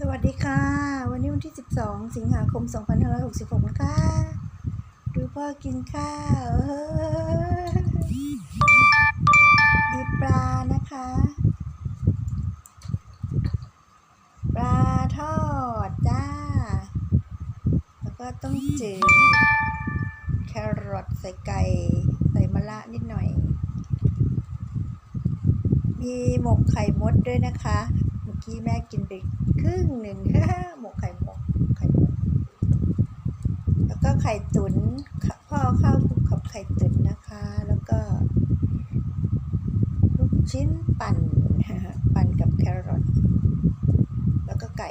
สวัสดีค่ะ วันนี้วันที่ 12 สิงหาคม 2566 นะคะ ดูพ่อกินข้าวดีปลานะคะ ปลาทอดจ้า แล้วก็ต้องจืดแครอทใส่ไก่ ใส่มะระนิดหน่อย มีหมกไข่มดด้วยนะคะ เมื่อกี้แม่กินไปครึ่งหนึ่งหมกไข่หมกไข่หมกแล้วก็ไข่ตุน๋นพ่อเอาข้าวคลุกกับไข่ตุ๋นนะคะ แล้วก็ ลูกชิ้นปั่นปั่นกับแครอทแล้วก็ไก่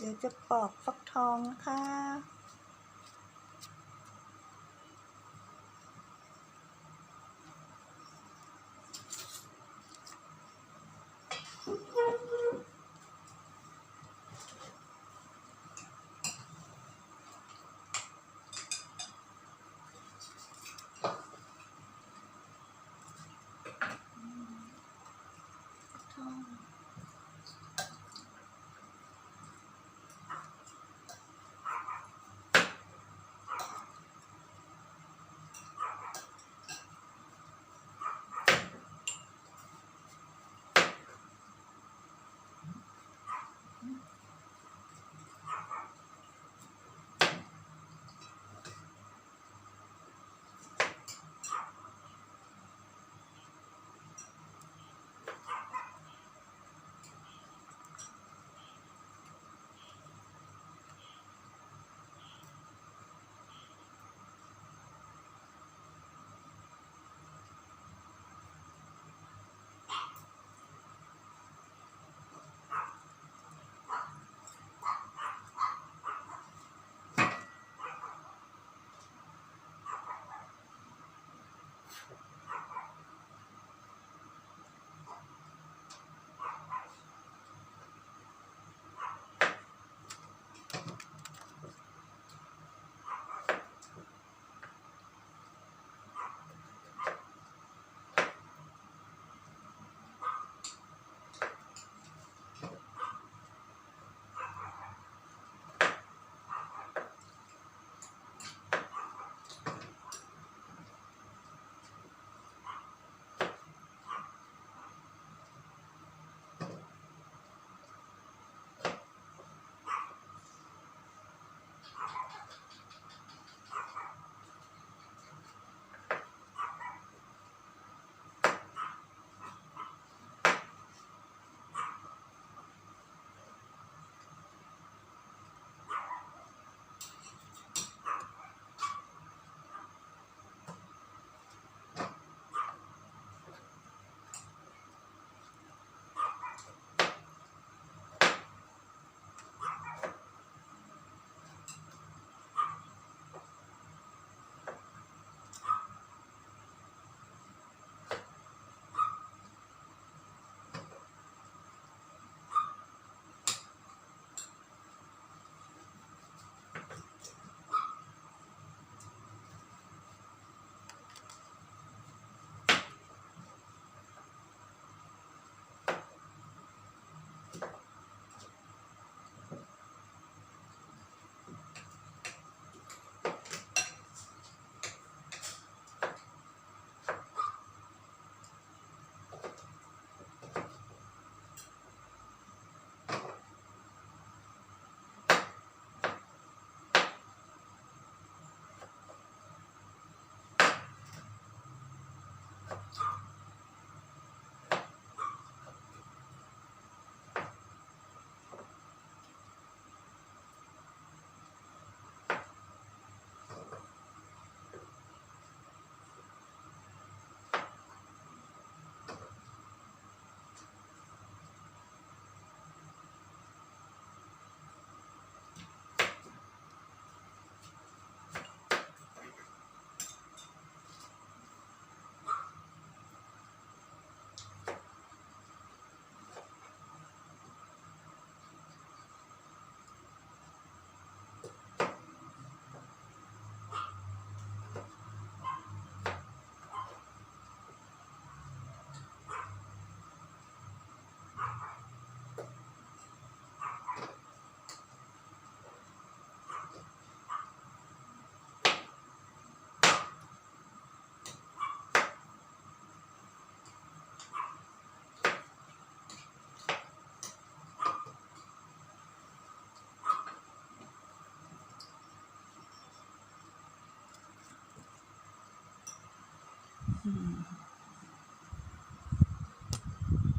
เดี๋ยวจะปอกฟักทองนะคะ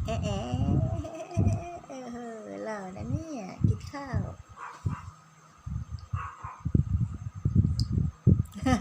เอ๊ะเอ๊ะเออเหรานะเนี่ยกินข้าวฮ่า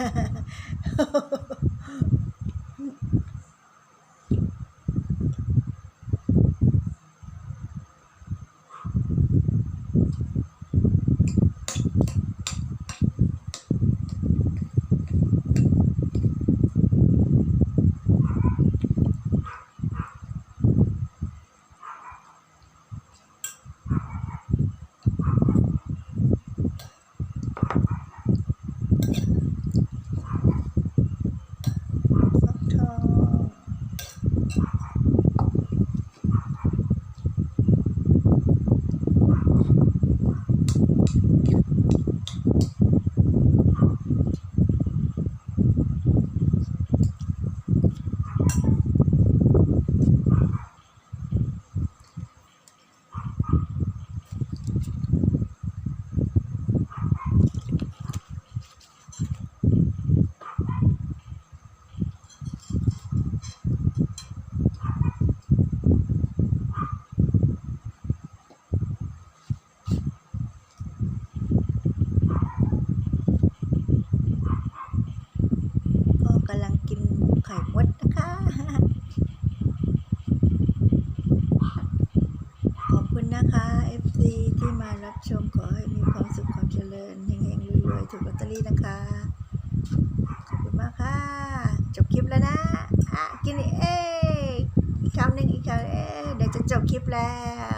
กทองก็กำลังกินไข่มดนะคะ ขอบคุณนะคะ FC ที่มา รับชมขอให้มีความสุขความเจริญเฮงๆรวยๆถูกลอตเตอรี่นะคะ ขอบคุณมากค่ะ จบคลิปแล้วนะอะกินเอ้ยอีกคำหนึ่งอีกคำเอ๊เดี๋ยวจะจบคลิปแล้ว